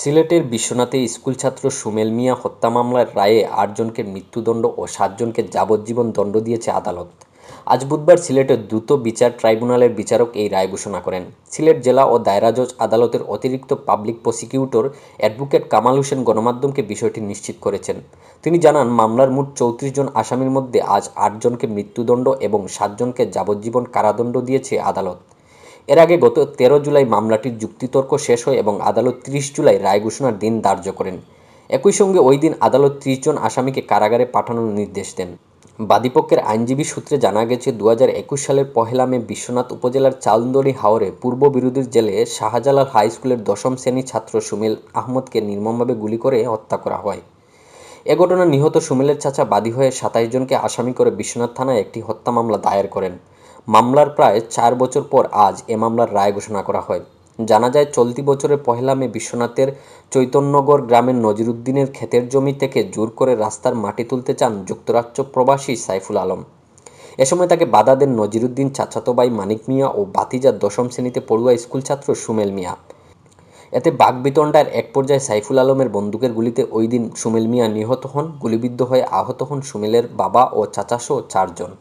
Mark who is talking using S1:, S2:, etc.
S1: সিলেটের বিশ্বনাথে স্কুলছাত্র সুমেল মিয়া হত্যা মামলার রায়ে আটজনকে মৃত্যুদণ্ড ও সাতজনকে যাবজ্জীবন দণ্ড দিয়েছে আদালত। আজ বুধবার সিলেটের দ্রুত বিচার ট্রাইব্যুনালের বিচারক এই রায় ঘোষণা করেন। সিলেট জেলা ও দায়রা জজ আদালতের অতিরিক্ত public prosecutor advocate Kamal Hossain গণমাধ্যমকে বিষয়টি নিশ্চিত করেছেন। তিনি জানান, মামলার মোট চৌত্রিশ জন আসামির মধ্যে আজ আটজনকে মৃত্যুদণ্ড এবং সাতজনকে যাবজ্জীবন কারাদণ্ড দিয়েছে আদালত। এর আগে গত তেরো জুলাই মামলাটির যুক্তিতর্ক শেষ হয় এবং আদালত ত্রিশ জুলাই রায় ঘোষণার দিন ধার্য করেন। একই সঙ্গে ওই দিন আদালত ত্রিশ জন আসামিকে কারাগারে পাঠানোর নির্দেশ দেন। বাদীপক্ষের আইনজীবী সূত্রে জানা গেছে দু হাজার একুশ সালের পহেলা মে বিশ্বনাথ উপজেলার চালন্দড়ি হাওরে পূর্ব বিরোধীর জেলে শাহজালাল হাই স্কুলের দশম শ্রেণি ছাত্র সুমেল আহমদকে নির্মমভাবে গুলি করে হত্যা করা হয়। এ ঘটনায় নিহত সুমেলের চাচা বাদী হয়ে সাতাইশ জনকে আসামি করে বিশ্বনাথ থানায় একটি হত্যা মামলা দায়ের করেন। মামলার প্রায় চার বছর পর আজ এ মামলার রায় ঘোষণা করা হয়। জানা যায়, চলতি বছরের পহেলা মে বিশ্বনাথের চৈতন্যগড় গ্রামের নজিরুদ্দিনের ক্ষেতের জমি থেকে জোর করে রাস্তার মাটি তুলতে চান যুক্তরাজ্য প্রবাসী সাইফুল আলম। এ সময় তাকে বাধা দেন নজিরুদ্দিন চাচাতো ভাই মানিক মিয়া ও বাতিজার দশম শ্রেণীতে পড়ুয়া স্কুল ছাত্র সুমেল মিয়া। এতে বাগবিতণ্ডার এক পর্যায়ে সাইফুল আলমের বন্দুকের গুলিতে ওই দিন সুমেল মিয়া নিহত হন, গুলিবিদ্ধ হয়ে আহত হন সুমেলের বাবা ও চাচাসহ চারজন।